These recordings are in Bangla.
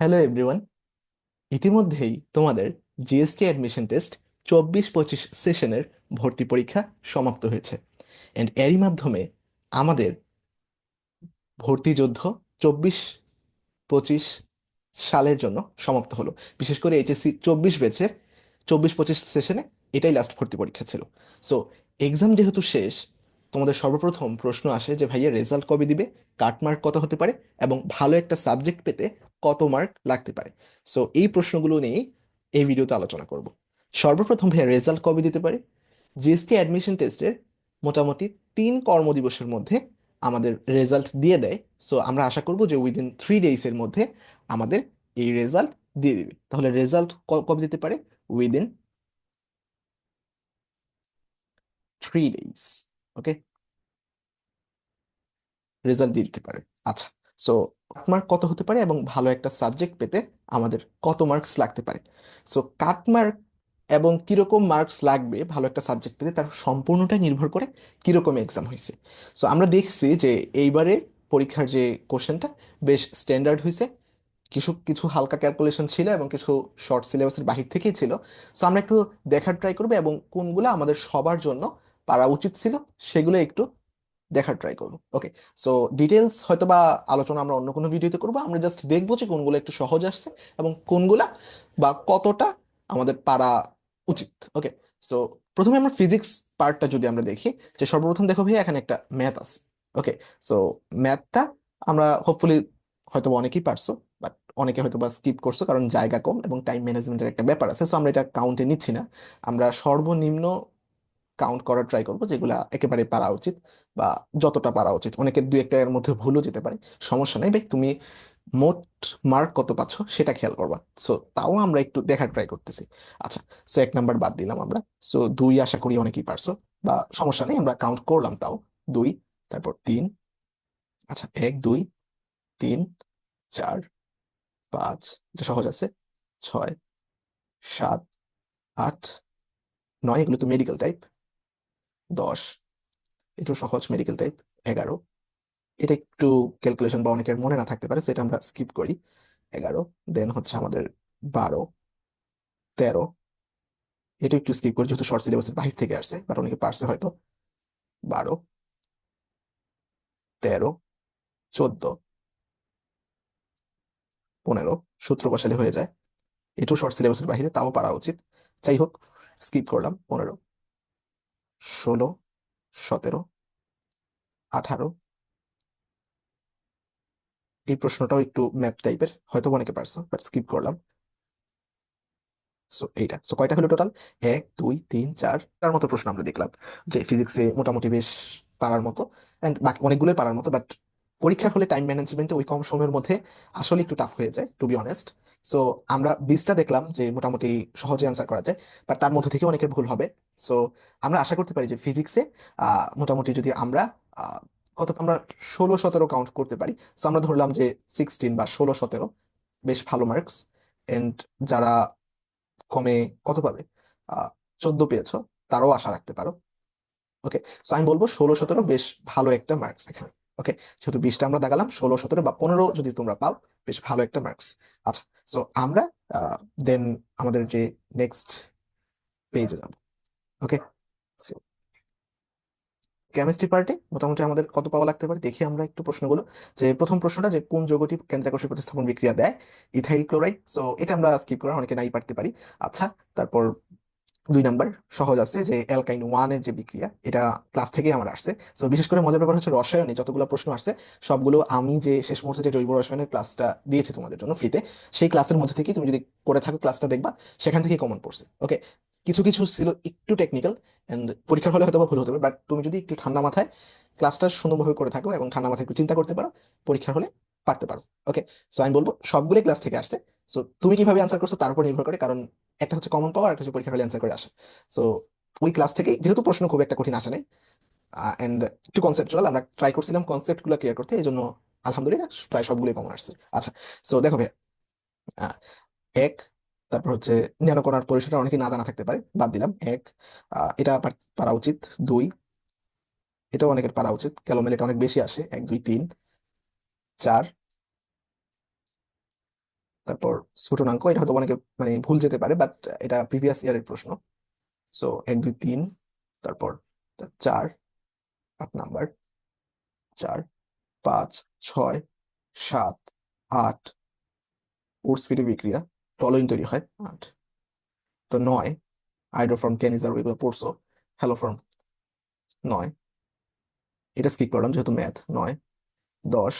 হ্যালো এভরিওয়ান ইতিমধ্যেই তোমাদের জিএসটি অ্যাডমিশন টেস্ট চব্বিশ পঁচিশ সেশনের ভর্তি পরীক্ষা সমাপ্ত হয়েছে। অ্যান্ড এরই মাধ্যমে আমাদের ভর্তি যুদ্ধ চব্বিশ পঁচিশ সালের জন্য সমাপ্ত হলো। বিশেষ করে এইচএসসি চব্বিশ ব্যাচের চব্বিশ পঁচিশ সেশনে এটাই লাস্ট ভর্তি পরীক্ষা ছিল। সো এক্সাম যেহেতু শেষ, তোমাদের সর্বপ্রথম প্রশ্ন আসে যে, ভাইয়া রেজাল্ট কবে দিবে? কাট মার্ক কত হতে পারে? এবং ভালো একটা সাবজেক্ট পেতে কত মার্ক লাগতে পারে? সো এই প্রশ্নগুলো নিয়েই এই ভিডিওতে আলোচনা করব। সর্বপ্রথম ভাইয়া রেজাল্ট কবে দিতে পারে? জিএসটি অ্যাডমিশন টেস্টের মোটামুটি তিন কর্মদিবসের মধ্যে আমাদের রেজাল্ট দিয়ে দেয়। সো আমরা আশা করব যে উইদিন থ্রি ডেইসের মধ্যে আমাদের এই রেজাল্ট দিয়ে দিবে। তাহলে রেজাল্ট কবে দিতে পারে? Within three days okay result দিতে পারে। আচ্ছা সো মার্ক কত হতে পারে এবং ভালো একটা সাবজেক্ট পেতে আমাদের কত মার্কস লাগতে পারে। সো কাট মার্ক এবং কীরকম মার্কস লাগবে, ভালো একটা সাবজেক্ট পেতে তার সম্পূর্ণটাই নির্ভর করে কীরকম এক্সাম হয়েছে। সো আমরা দেখছি যে এইবারে পরীক্ষার যে কোশ্চেনটা বেশ স্ট্যান্ডার্ড হয়েছে। কিছু কিছু হালকা ক্যালকুলেশন ছিল এবং কিছু শর্ট সিলেবাসের বাহির থেকেই ছিল। সো আমরা একটু দেখার ট্রাই করব এবং কোনগুলো আমাদের সবার জন্য পারা উচিত ছিল সেগুলো একটু দেখার ট্রাই করব। ওকে সো ডিটেলস হয়তো বা আলোচনা আমরা অন্য কোনো ভিডিওতে করব। আমরা জাস্ট দেখব যে কোনগুলো একটু সহজ আসছে এবং কোনগুলা বা কতটা আমাদের পারা উচিত। ওকে সো প্রথমে আমরা ফিজিক্স পার্টটা যদি আমরা দেখি, যে সর্বপ্রথম দেখো ভাই এখানে একটা ম্যাথ আছে। ওকে সো ম্যাথটা আমরা হোপফুলি হয়তো অনেকেই পারছ বাট অনেকে হয়তো বা স্কিপ করছ কারণ জায়গা কম এবং টাইম ম্যানেজমেন্টের একটা ব্যাপার আছে সো আমরা এটা কাউন্টে নিচ্ছি না। আমরা সর্বনিম্ন কাউন্ট করার ট্রাই করব যেগুলা একেবারে পারা উচিত বা যতটা পারা উচিত। অনেকের দু একটা এর মধ্যে ভুলও যেতে পারে। সমস্যা নেই ভাই, তুমি মোট মার্ক কত পাচ্ছ সেটা খেয়াল করবা। সো তাও আমরা একটু দেখার ট্রাই করতেছি। আচ্ছা সো এক নাম্বার বাদ দিলাম আমরা। সো দুই আশা করি অনেকেই পারছ বা সমস্যা নেই, আমরা কাউন্ট করলাম তাও। দুই, তারপর তিন। আচ্ছা এক, দুই, তিন, চার, পাঁচ, এটা সহজ আছে। ছয়, সাত, আট, নয়, এগুলো তো মেডিকেল টাইপ দশ। একটু সহজ মেডিকেল টাইপ এগারো। এটা একটু ক্যালকুলেশন বা অনেকের মনে না থাকতে পারে, সেটা আমরা স্কিপ করি। এগারো দেন হচ্ছে আমাদের বারো, তেরো। এটা একটু স্কিপ করি, যেহেতু শর্ট সিলেবাসের বাহির থেকে আসছে বাট অনেকে পারছে হয়তো। বারো, তেরো, চোদ্দ। পনেরো, সূত্র বসালে হয়ে যায়। এটাও শর্ট সিলেবাসের বাহিরে, তাও পারা উচিত। যাই হোক স্কিপ করলাম, পনেরো। ষোলো, সতেরো, আঠারো। এই প্রশ্নটাও একটু ম্যাথ টাইপের হয়তো অনেকে পারছ বাট স্কিপ করলাম। সো এইটা। সো কয়টা হলো টোটাল এক, দুই, তিন, চার তার মতো প্রশ্ন আমরা দেখলাম, যে ফিজিক্সে মোটামুটি বেশ পারার মতো অ্যান্ড বাকি অনেকগুলোই পারার মতো বাট পরীক্ষার হলে টাইম ম্যানেজমেন্টে ওই কম সময়ের মধ্যে আসলে একটু টাফ হয়ে যায় টু বি অনেস্ট সো আমরা বিশটা দেখলাম যে মোটামুটি সহজে অ্যান্সার করা যায় বাট তার মধ্যে থেকে অনেকের ভুল হবে। সো আমরা আশা করতে পারি যে ফিজিক্সে মোটামুটি যদি আমরা কত, আমরা ষোলো সতেরো কাউন্ট করতে পারি। সো আমরা ধরলাম যে সিক্সটিন বা ষোলো সতেরো, বেশ ভালো মার্কস এন্ড যারা কমে কত পাবে? চোদ্দ পেয়েছ, তারাও আশা রাখতে পারো। ওকে সো আমি বলব ষোলো সতেরো বেশ ভালো একটা মার্কস এখানে। ওকে যেহেতু বিশটা আমরা দাগালাম ষোলো সতেরো বা পনেরো যদি তোমরা পাও, বেশ ভালো একটা মার্কস আচ্ছা সো আমরা দেন আমাদের যে নেক্সট পেজে যাব। ওকে কেমিস্ট্রি পার্টে মোটামুটি আমাদের কত পাওয়া লাগতে পারে? দেখি আমরা একটু প্রশ্নগুলো। যে প্রথম প্রশ্নটা, যে কোন যৌগটি কেন্দ্রাকর্ষী প্রতিস্থাপন বিক্রিয়া দেয়? ইথাইল ক্লোরাইড সো এটা আমরা স্কিপ করা অনেকে নাই পারতে পারি। আচ্ছা তারপর দুই নাম্বার সহজ আছে যে অ্যালকাইন ওয়ানের যে বিক্রিয়া, এটা ক্লাস থেকেই আমার আসছে। সো বিশেষ করে মজার ব্যাপার হচ্ছে রসায়নে যতগুলো প্রশ্ন আসছে, সবগুলো আমি যে শেষ মুহূর্তে যে জৈব রসায়নের ক্লাসটা দিয়েছি তোমাদের জন্য ফ্রিতে সেই ক্লাসের মধ্যে থেকে তুমি যদি করে থাকো ক্লাসটা দেখবা, সেখান থেকেই কমন পড়ছে। ওকে কিছু কিছু ছিল একটু টেকনিক্যাল এন্ড পরীক্ষার হলে হয়তো ভুল হতে পারে বাট তুমি যদি একটু ঠান্ডা মাথায় ক্লাসটা সুন্দরভাবে করে থাকো এবং ঠান্ডা মাথায় একটু চিন্তা করতে পারো, পরীক্ষার হলে পারতে পারো ওকে সো আমি বলব সবগুলোই ক্লাস থেকে আসছে। সো তুমি কীভাবে আনসার করছ তার উপর নির্ভর করে, কারণ একটা হচ্ছে কমন পাওয়ার একটা হচ্ছে পরীক্ষা হলে অ্যান্সার করে আসে। সো ওই ক্লাস থেকে, যেহেতু প্রশ্ন খুব একটা কঠিন আসে নাই এন্ড একটু কনসেপ্টুয়াল আমরা ট্রাই করছিলাম কনসেপ্টগুলো ক্লিয়ার করতে এই জন্য আলহামদুলিল্লাহ প্রায় সবগুলোই কমন আসছে। আচ্ছা সো দেখো ভাই এক, তারপর হচ্ছে ন্যানো করার পরিসরটা অনেকে না জানা থাকতে পারে, বাদ দিলাম, এক এটা পারা উচিত। দুই, এটাও অনেকের পারা উচিত ক্যালোমেল এটা অনেক বেশি আসে, এক, দুই, তিন। চার। তারপর স্ফুটনাঙ্ক এটা হয়তো অনেকে মানে ভুল যেতে পারে বাট এটা প্রিভিয়াস ইয়ারের প্রশ্ন। সো এক, দুই, তিন, তারপর চার, আট নাম্বার। চার, পাঁচ, ছয়, সাত, আট। উডস ফিটে বিক্রিয়া, টলোইন তৈরি হয় আট। তো নয় আইড্রোফর্ম ক্যানিজার এগুলো পড়ছো হ্যালোফর্ম নয়। এটা স্কিপ করলাম, যেহেতু ম্যাথ নয়। দশ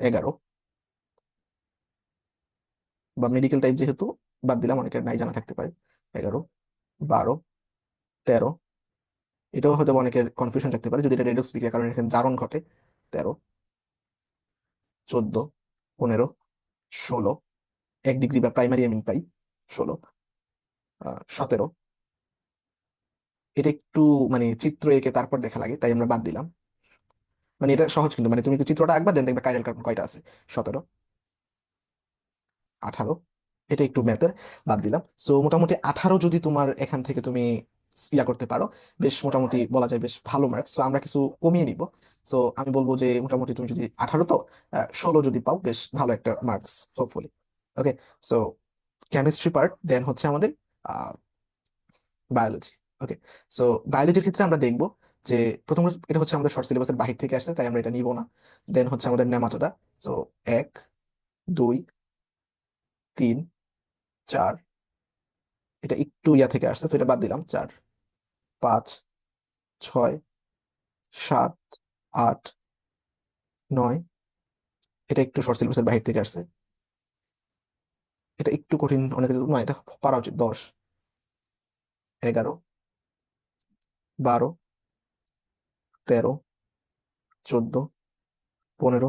এগারো। বা মেডিকেল টাইপ যেহেতু, বাদ দিলাম, অনেকের নাই জানা থাকতে পারে। এগারো, বারো, তেরো, এটাও হয়তো অনেকের কনফিউশন থাকতে পারে, যদি এটা রেডক্স বিক্রিয়ার কারণে এখানে জারণ ঘটে। তেরো, চোদ্দ, পনেরো, ষোলো, এক ডিগ্রি বা প্রাইমারি অ্যামিন পাই, ষোলো সতেরো। এটা একটু মানে চিত্র এঁকে তারপর দেখা লাগে, তাই আমরা বাদ দিলাম। মানে এটা সহজ কিন্তু মানে তুমি চিত্রটা আঁকবা দেন দেখবে কাইরাল কার্বন কয়টা আছে? সতেরো। আঠারো। এটা একটু ম্যাথের বাদ দিলাম। সো মোটামুটি আঠারো যদি তোমার এখান থেকে তুমি ইয়া করতে পারো, বেশ মোটামুটি বলা যায় বেশ ভালো মার্কস সো আমরা কিছু কমিয়ে নিব। সো আমি বলব যে মোটামুটি তুমি যদি আঠারো তো ষোলো যদি পাও, বেশ ভালো একটা marks hopefully okay so chemistry part then হচ্ছে আমাদের বায়োলজি ওকে সো বায়োলজির ক্ষেত্রে আমরা দেখব যে প্রথম এটা হচ্ছে আমাদের শর্ট সিলেবাসের বাহির থেকে আসছে তাই আমরা এটা নিব না। দেন হচ্ছে আমাদের নেমাটোডা। সো এক দুই তিন চার এটা একটু ইয়া থেকে আসছে এটা বাদ দিলাম চার পাঁচ ছয় সাত আট নয় এটা একটু শর্ট সিলেবাসের বাহির থেকে আসছে। এটা একটু কঠিন অনেকের নয় এটা পারা উচিত দশ এগারো বারো তেরো, চোদ্দ, পনেরো।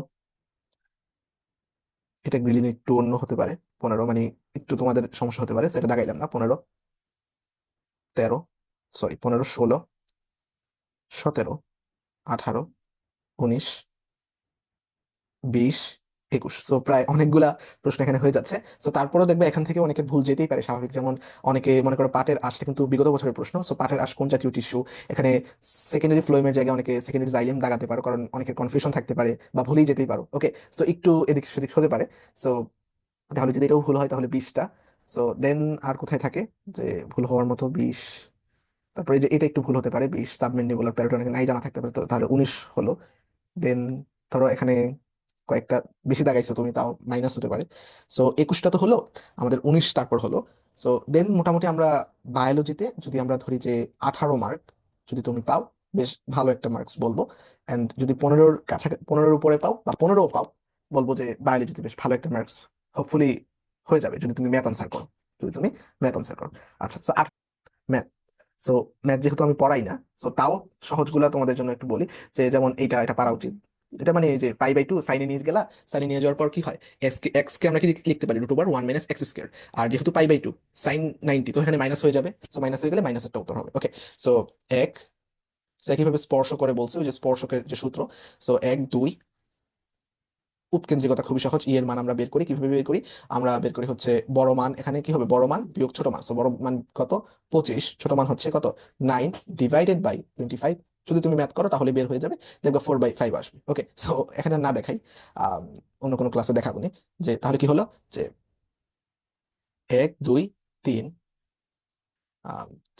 এটা গ্রিলিং একটু অন্য হতে পারে, পনেরো মানে একটু তোমাদের সমস্যা হতে পারে, সেটা দেখাইলাম না, পনেরো, তেরো সরি পনেরো, ষোলো, সতেরো, আঠারো, উনিশ, বিশ একুশ। সো প্রায় অনেকগুলা প্রশ্ন এখানে হয়ে যাচ্ছে। তো তারপরেও দেখবে এখান থেকে অনেকের ভুল যেতেই পারে। স্বাভাবিক যেমন অনেকে মনে করো পাটের আশটা কিন্তু বিগত বছরের প্রশ্ন। সো পাটের আশ কোন জাতীয় টিস্যু এখানে সেকেন্ডারি ফ্লোয়েমের জায়গায় অনেকে সেকেন্ডারি জাইলেম দাগাতে পারো, কারণ অনেকের কনফিউশন থাকতে পারে বা ভুলেই যেতেই পারো। ওকে সো একটু এদিক সেদিক হতে পারে। সো তাহলে যদি এটাও ভুল হয়, তাহলে বিশটা। সো দেন আর কোথায় থাকে? যে ভুল হওয়ার মতো বিশ। তারপরে যে এটা একটু ভুল হতে পারে, বিশ। সাবমেন্ডিবুলার প্যারোটন নাই জানা থাকতে পারে তাহলে উনিশ হলো। দেন ধরো এখানে কয়েকটা বেশি দাগাইছো তুমি, তাও মাইনাস হতে পারে। সো একুশটা তো হলো, আমাদের উনিশ তারপর হলো। সো দেন মোটামুটি আমরা বায়োলজিতে যদি আমরা ধরি যে আঠারো মার্ক যদি তুমি পাও, বেশ ভালো একটা মার্কস বলব। অ্যান্ড যদি পনেরোর কাছাকাছি পনেরোর উপরে পাও বা পনেরো পাও, বলব যে বায়োলজিতে বেশ ভালো একটা মার্কস হোপফুলি হয়ে যাবে যদি তুমি ম্যাথ আনসার করো। যদি তুমি ম্যাথ আনসার করো। আচ্ছা সো আট ম্যাথ সো ম্যাথ যেহেতু আমি পড়াই না সো তাও সহজগুলা তোমাদের জন্য একটু বলি যে যেমন এইটা, এটা পারা উচিত। এটা মানে যে পাই বাই টু সাইনে নিয়ে গেলা সাইনে নিয়ে যাওয়ার পর কি হয়? এক্স কে আমরা কি লিখতে পারি? Root over one minus x square আর যেহেতু pi by two sine ninety তো এখানে মাইনাস হয়ে যাবে। সো মাইনাস হয়ে গেলে মাইনাস একটা উত্তর হবে। ওকে সো এক, সো একইভাবে স্পর্শ করে বলছে, ওই যে স্পর্শকের যে সূত্র। সো এক, দুই, উৎকেন্দ্রিকতা খুবই সহজ। ই এর মান আমরা বের করি। কীভাবে বের করি? আমরা বের করি হচ্ছে বড় মান। এখানে কি হবে? বড় মান বিয়োগ ছোট মান। সো বড় মান কত? পঁচিশ। ছোট মান হচ্ছে কত? Nine divided by twenty five যদি তুমি ম্যাথ করো, তাহলে বের হয়ে যাবে, দেখবে ফোর বাই ফাইভ আসবে ওকে সো এখানে না দেখাই অন্য কোনো ক্লাসে দেখাবো নি, যে তাহলে কি হলো? যে এক, দুই, তিন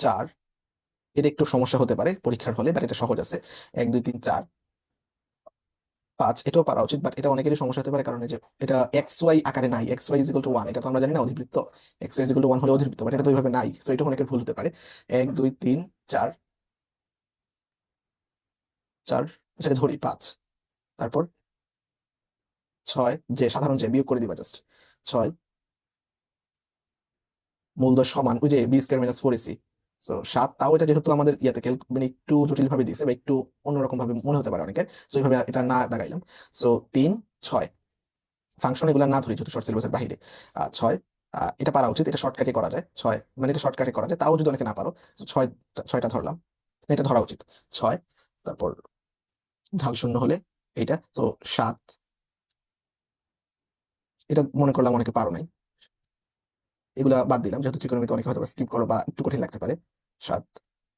চার এটা একটু সমস্যা হতে পারে পরীক্ষার হলে বাট এটা সহজ আছে। এক, দুই, তিন, চার, পাঁচ, এটাও পারা উচিত বাট এটা অনেকেরই সমস্যা হতে পারে, কারণ যে এটা এক্স ওয়াই আকারে নাই x y equal to one এটা তো আমরা জানি না অধিবৃত্ত x y equal to one হলে অধিবৃত্ত বাট এটা তো ওইভাবে নাই সো এটা অনেকের ভুল হতে পারে। এক, দুই, তিন, চার চার সেটা ধরি পাঁচ। তারপর ছয়, যে সাধারণ যে বিয়োগ করে দিবা জাস্ট ছয়। মূলদশ সমান, ওই যে b square minus four a c so সাত, তাও এটা যেহেতু আমাদের ইয়াতে মানে একটু জটিল ভাবে দিছে বা একটু অন্যরকম ভাবে মনে হতে পারে অনেকের সো এইভাবে এটা না দাগাইলাম সো তিন, ছয়। ফাংশন এগুলো না ধরি যেহেতু শর্ট সিলেবাসের বাইরে ছয় এটা পারা উচিত, এটা শর্টকাটে করা যায়। ছয় মানে এটা শর্টকাটে করা যায়, তাও যদি অনেকে না পারো ছয়, ছয়টা ধরলাম, এটা ধরা উচিত। ছয়, তারপর ঢাল শূন্য হলে এইটা তো সাত। এটা মনে করলাম অনেকে পারো নাই। এগুলা বাদ দিলাম, যেহেতু ত্রিকোণমিতি অনেকে হয়তো স্কিপ করো বা একটু কঠিন লাগতে পারে। সাত।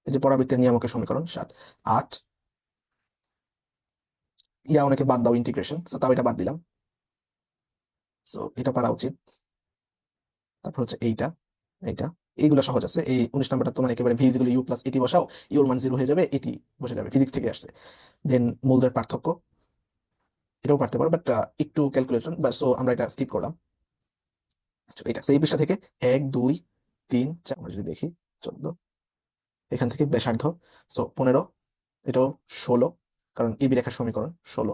এই যে পরাবৃত্তের নিয়ামকের সমীকরণ, সাত। আট। ইয়া অনেকে বাদ দাও ইন্টিগ্রেশন তাও এটা বাদ দিলাম। সো এটা পারা উচিত। তারপর হচ্ছে এইটা এইটা। এইগুলো সহজ আছে। এই উনিশ নাম্বারটা তোমার একেবারে ভি গুলো ইউ প্লাস এটি বসাও ইউর মান জিরো হয়ে যাবে এটি বসে যাবে ফিজিক্স থেকে আসছে। দেন মূলদের পার্থক্য, এটাও পারতে পারো বাট একটু ক্যালকুলেশন বা সো আমরা এটা স্কিপ করলাম। এটা সেই পৃষ্ঠা থেকে এক, দুই, তিন, চার, আমরা যদি দেখি, চোদ্দ, এখান থেকে ব্যাসার্ধ সো পনেরো, এটাও ষোলো, কারণ এবি রেখার সমীকরণ ষোলো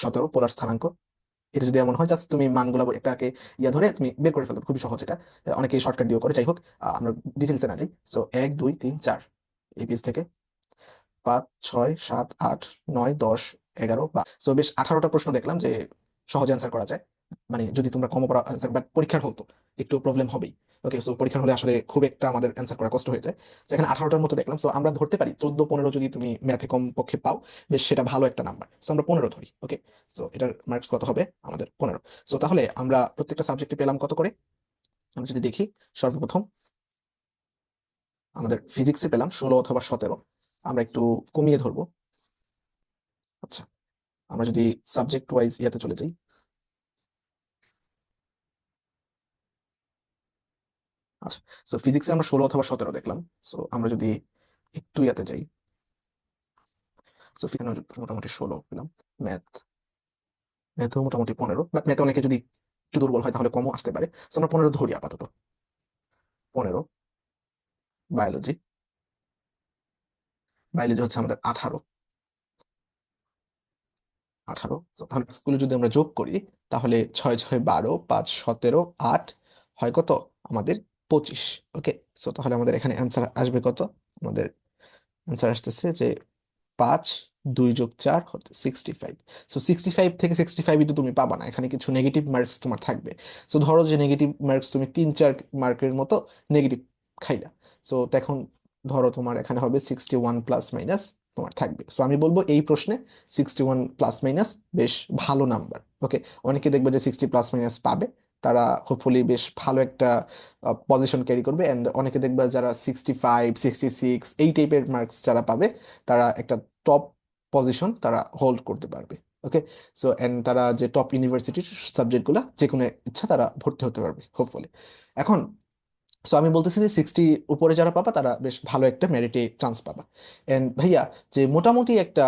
সতেরো, পোলার স্থানাঙ্ক এটা যদি এমন হয় জাস্ট তুমি মানগুলো একটাকে ইয়া ধরে তুমি বের করে ফেলবে খুবই সহজ এটা। অনেকে শর্টকাট দিয়েও করে, যাই হোক আমরা ডিটেলসে না যাই। সো এক, দুই, তিন, চার এই পেজ থেকে পাঁচ, ছয়, সাত, আট, নয়, দশ, এগারো বা সো বেশ আঠারোটা প্রশ্ন দেখলাম যে সহজে অ্যান্সার করা যায়। মানে যদি তোমরা কম পড়া অ্যান্সার বাট পরীক্ষার হতো একটু প্রবলেম হবেই। ওকে সো পরীক্ষা হলে আসলে খুব একটা আমাদের অ্যান্সার করা কষ্ট হয়ে যায়। তো এখানে আঠারোটার মতো দেখলাম। সো আমরা ধরতে পারি চোদ্দ পনেরো যদি তুমি ম্যাথে কম পক্ষে পাও, বেশ সেটা ভালো একটা নাম্বার সো আমরা পনেরো ধরি ওকে সো এটার মার্কস কত হবে? আমাদের পনেরো। সো তাহলে আমরা প্রত্যেকটা সাবজেক্টে পেলাম কত করে? আমরা যদি দেখি, সর্বপ্রথম আমাদের ফিজিক্সে পেলাম ষোলো অথবা সতেরো। আমরা একটু কমিয়ে ধরবো। আচ্ছা আমরা যদি সাবজেক্ট ওয়াইজ ইয়াতে চলে যাই। আচ্ছা সো ফিজিক্সে আমরা ষোলো অথবা সতেরো দেখলাম সো আমরা যদি একটু ইয়াতে যাই মোটামুটি ষোলো পেলাম ম্যাথ ম্যাথও মোটামুটি পনেরো বাট ম্যাথে অনেকে যদি একটু দুর্বল হয় তাহলে কমও আসতে পারে সো আমরা পনেরো ধরি আপাতত, পনেরো বায়োলজি বায়োলজি হচ্ছে আমাদের আঠারো আঠারো তাহলে স্কুলে যদি আমরা যোগ করি, তাহলে ছয় ছয় বারো, পাঁচ সতেরো, আট, হয় কত? আমাদের পঁচিশ। ওকে, সো তাহলে আমাদের এখানে অ্যান্সার আসবে কত? আমাদের অ্যান্সার আসতেছে যে পাঁচ দুই যোগ চার হতে sixty five so sixty five থেকে সিক্সটি ফাইভ তো তুমি পাবা না, এখানে কিছু নেগেটিভ মার্কস তোমার থাকবে। সো ধরো যে নেগেটিভ মার্কস তুমি তিন চার মার্কের মতো নেগেটিভ খাইলা। সো তখন ধরো তোমার এখানে হবে সিক্সটি ওয়ান প্লাস মাইনাস তোমার থাকবে। সো আমি বলব এই প্রশ্নে সিক্সটি ওয়ান প্লাস মাইনাস বেশ ভালো নাম্বার ওকে, অনেকে দেখবে যে সিক্সটি প্লাস মাইনাস পাবে। তারা হোপফুলি বেশ ভালো একটা পজিশন ক্যারি করবে। অ্যান্ড অনেকে দেখবে যারা সিক্সটি ফাইভ সিক্সটি সিক্স এই টাইপের মার্কস যারা পাবে, তারা একটা টপ পজিশন তারা হোল্ড করতে পারবে। ওকে সো অ্যান্ড তারা যে টপ ইউনিভার্সিটির সাবজেক্টগুলো যে কোনো ইচ্ছা তারা ভর্তি হতে পারবে হোপফুলি এখন সো আমি বলতেছি যে সিক্সটি উপরে যারা পাবা, তারা বেশ ভালো একটা মেরিটে চান্স পাবা। অ্যান্ড ভাইয়া, যে মোটামুটি একটা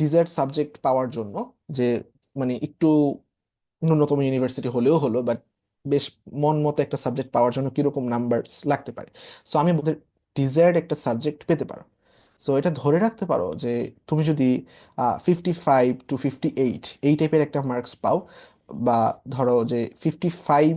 ডিজায়ার্ড সাবজেক্ট পাওয়ার জন্য, যে মানে একটু ন্যূনতম ইউনিভার্সিটি হলেও হলো বাট বেশ মন মতো একটা সাবজেক্ট পাওয়ার জন্য কীরকম নাম্বার লাগতে পারে। সো আমি ডিজায়ার্ড একটা সাবজেক্ট পেতে পারো। সো এটা ধরে রাখতে পারো যে তুমি যদি fifty five to fifty eight এই টাইপের একটা মার্কস পাও বা ধরো যে ফিফটি ফাইভ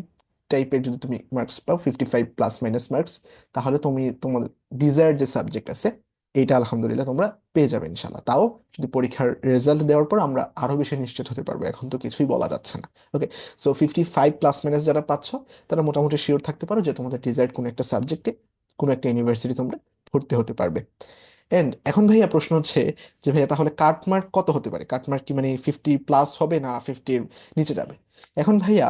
টাইপের যদি তুমি মার্কস পাও fifty five plus minus marks তাহলে তুমি তোমার ডিজায়ার্ড যে সাবজেক্ট আছে এইটা আলহামদুলিল্লাহ তোমরা পেয়ে যাবে ইনশাল্লাহ তাও যদি পরীক্ষার রেজাল্ট দেওয়ার পর আমরা আরও বেশি নিশ্চিত হতে পারব, এখন তো কিছুই বলা যাচ্ছে না। Okay so fifty five plus minus যারা পাচ্ছ, তারা মোটামুটি শিওর থাকতে পারো যে তোমাদের ডিজায়ার্ড কোনো একটা সাবজেক্টে কোনো একটা ইউনিভার্সিটি তোমরা ভর্তি হতে পারবে। এন্ড এখন ভাইয়া প্রশ্ন হচ্ছে যে ভাইয়া তাহলে কাট মার্ক কত হতে পারে? কাট মার্ক কি মানে ফিফটি প্লাস হবে না ফিফটির নিচে যাবে? এখন ভাইয়া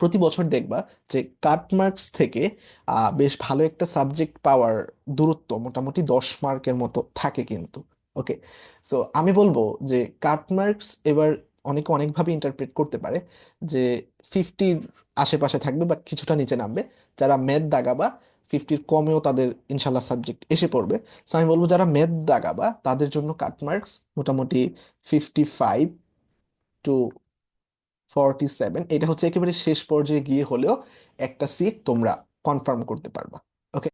প্রতি বছর দেখবা যে কাট মার্কস থেকে বেশ ভালো একটা সাবজেক্ট পাওয়ার দূরত্ব মোটামুটি দশ মার্কের মতো থাকে কিন্তু ওকে সো আমি বলব যে কাট মার্কস এবার অনেকে অনেকভাবে ইন্টারপ্রেট করতে পারে যে ফিফটির আশেপাশে থাকবে বা কিছুটা নিচে নামবে, যারা ম্যাথ দাগাবা ফিফটির কমেও তাদের ইনশাল্লাহ সাবজেক্ট এসে পড়বে। সো আমি বলব যারা ম্যাথ দাগাবা তাদের জন্য কাট মার্কস মোটামুটি fifty five to forty seven এটা হচ্ছে একেবারে শেষ পর্যায়ে গিয়ে হলেও একটা সিট তোমরা কনফার্ম করতে পারবা ওকে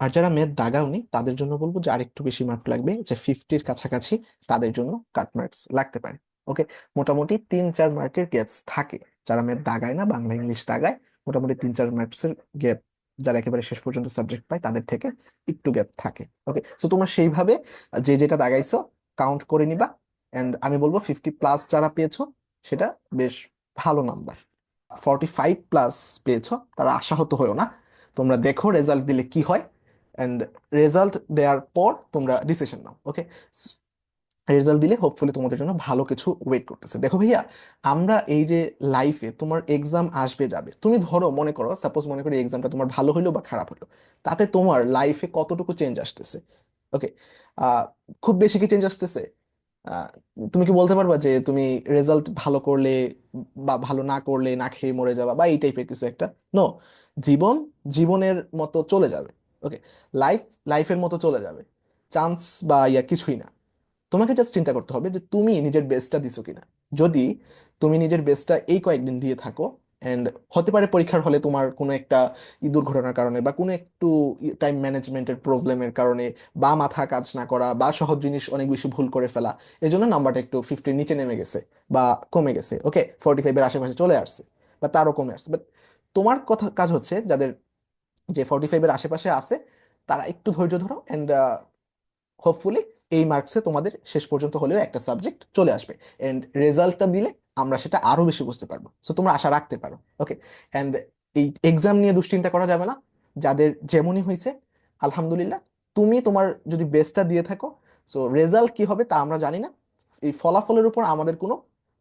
আর যারা ম্যাথ দাগাওনি, তাদের জন্য বলব যে আরেকটু বেশি মার্ক লাগবে, যে ফিফটির কাছাকাছি তাদের জন্য কাট মার্কস লাগতে পারে ওকে মোটামুটি তিন চার মার্কের গ্যাপস থাকে, যারা ম্যাথ দাগায় না, বাংলা ইংলিশ দাগায়, মোটামুটি তিন চার মার্কসের গ্যাপ যারা একেবারে শেষ পর্যন্ত সাবজেক্ট পায়, তাদের থেকে একটু গ্যাপ থাকে ওকে সো তোমরা সেইভাবে যে যেটা দাগাইছো কাউন্ট করে নিবা এন্ড আমি বলব ফিফটি প্লাস যারা পেয়েছ, সেটা বেশ ভালো নাম্বার ফর্টি ফাইভ প্লাস পেয়েছ, তারা আশাহত হয়েও না। তোমরা দেখো রেজাল্ট দিলে কি হয় অ্যান্ড রেজাল্ট দেওয়ার পর তোমরা ডিসিশন নাও ওকে রেজাল্ট দিলে হোপফুলি তোমাদের জন্য ভালো কিছু ওয়েট করতেছে। দেখো ভাইয়া, আমরা এই যে লাইফে তোমার এক্সাম আসবে, যাবে, তুমি ধরো মনে করো সাপোজ মনে করি এক্সামটা তোমার ভালো হলো বা খারাপ হলো তাতে তোমার লাইফে কতটুকু চেঞ্জ আসতেছে ওকে খুব বেশি কি চেঞ্জ আসতেছে? আহ, তুমি কি বলতে পারবা যে তুমি রেজাল্ট ভালো করলে বা ভালো না করলে না খেয়ে মরে যাবা বা এই টাইপের কিছু একটা? নো জীবন জীবনের মতো চলে যাবে ওকে লাইফ লাইফের মতো চলে যাবে। চান্স বা ইয়া কিছুই না। তোমাকে জাস্ট চিন্তা করতে হবে যে তুমি নিজের বেস্টটা দিছো কিনা। যদি তুমি নিজের বেস্টটা এই কয়েকদিন দিয়ে থাকো এন্ড হতে পারে পরীক্ষার হলে তোমার কোনো একটা দুর্ঘটনার কারণে বা কোনো একটু টাইম ম্যানেজমেন্টের প্রবলেমের কারণে বা মাথা কাজ না করা বা সহজ জিনিস অনেক বেশি ভুল করে ফেলা এই জন্য নাম্বারটা একটু ফিফটির নিচে নেমে গেছে বা কমে গেছে। ওকে ফোর্টি ফাইভের আশেপাশে চলে আসছে বা তারও কমে আসছে। বাট তোমার কথা, কাজ হচ্ছে যাদের যে ফোর্টি ফাইভের আশেপাশে আছে, তারা একটু ধৈর্য ধরো অ্যান্ড হোপফুলি এই মার্কসে তোমাদের শেষ পর্যন্ত হলেও একটা সাবজেক্ট চলে আসবে। অ্যান্ড রেজাল্টটা দিলে আমরা সেটা আরও বেশি বুঝতে পারব। সো তোমরা আশা রাখতে পারো। ওকে অ্যান্ড এই এক্সাম নিয়ে দুশ্চিন্তা করা যাবে না। যাদের যেমনই হয়েছে আলহামদুলিল্লাহ, তুমি তোমার যদি বেস্টটা দিয়ে থাকো সো রেজাল্ট কি হবে তা আমরা জানি না। এই ফলাফলের উপর আমাদের কোনো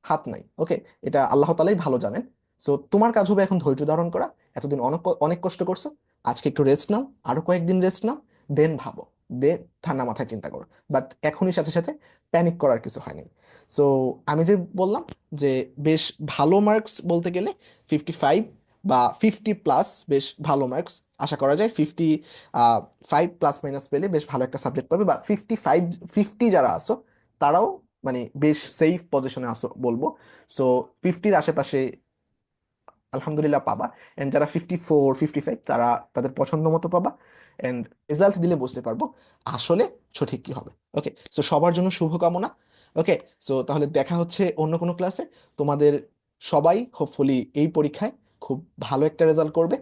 হাত নাই। ওকে এটা আল্লাহ তালাই ভালো জানেন। সো তোমার কাজ হবে এখন ধৈর্য ধারণ করা। এতদিন অনেক অনেক কষ্ট করছ। আজকে একটু রেস্ট নাও, আরও কয়েকদিন রেস্ট নাও দেন ভাবো। দে ঠান্ডা মাথায় চিন্তা করো। বাট এখনই সাথে সাথে প্যানিক করার কিছু হয়নি। সো আমি যে বললাম যে বেশ ভালো মার্কস বলতে গেলে ফিফটি ফাইভ বা ফিফটি প্লাস বেশ ভালো মার্কস আশা করা যায় ফিফটি ফাইভ প্লাস মাইনাস পেলে বেশ ভালো একটা সাবজেক্ট পাবে বা ফিফটি ফাইভ ফিফটি যারা আসো তারাও মানে বেশ সেফ পজিশনে আসো বলব। সো ফিফটির আশেপাশে আলহামদুলিল্লাহ পাবা। অ্যান্ড যারা ফিফটি ফোর ফিফটি ফাইভ তারা তাদের পছন্দ মতো পাবা। এন্ড রেজাল্ট দিলে বুঝতে পারব আসলে সঠিক কি হবে। ওকে সো সবার জন্য শুভকামনা। ওকে সো তাহলে দেখা হচ্ছে অন্য কোনো ক্লাসে তোমাদের সবাই হোপফুলি এই পরীক্ষায় খুব ভালো একটা রেজাল্ট করবে।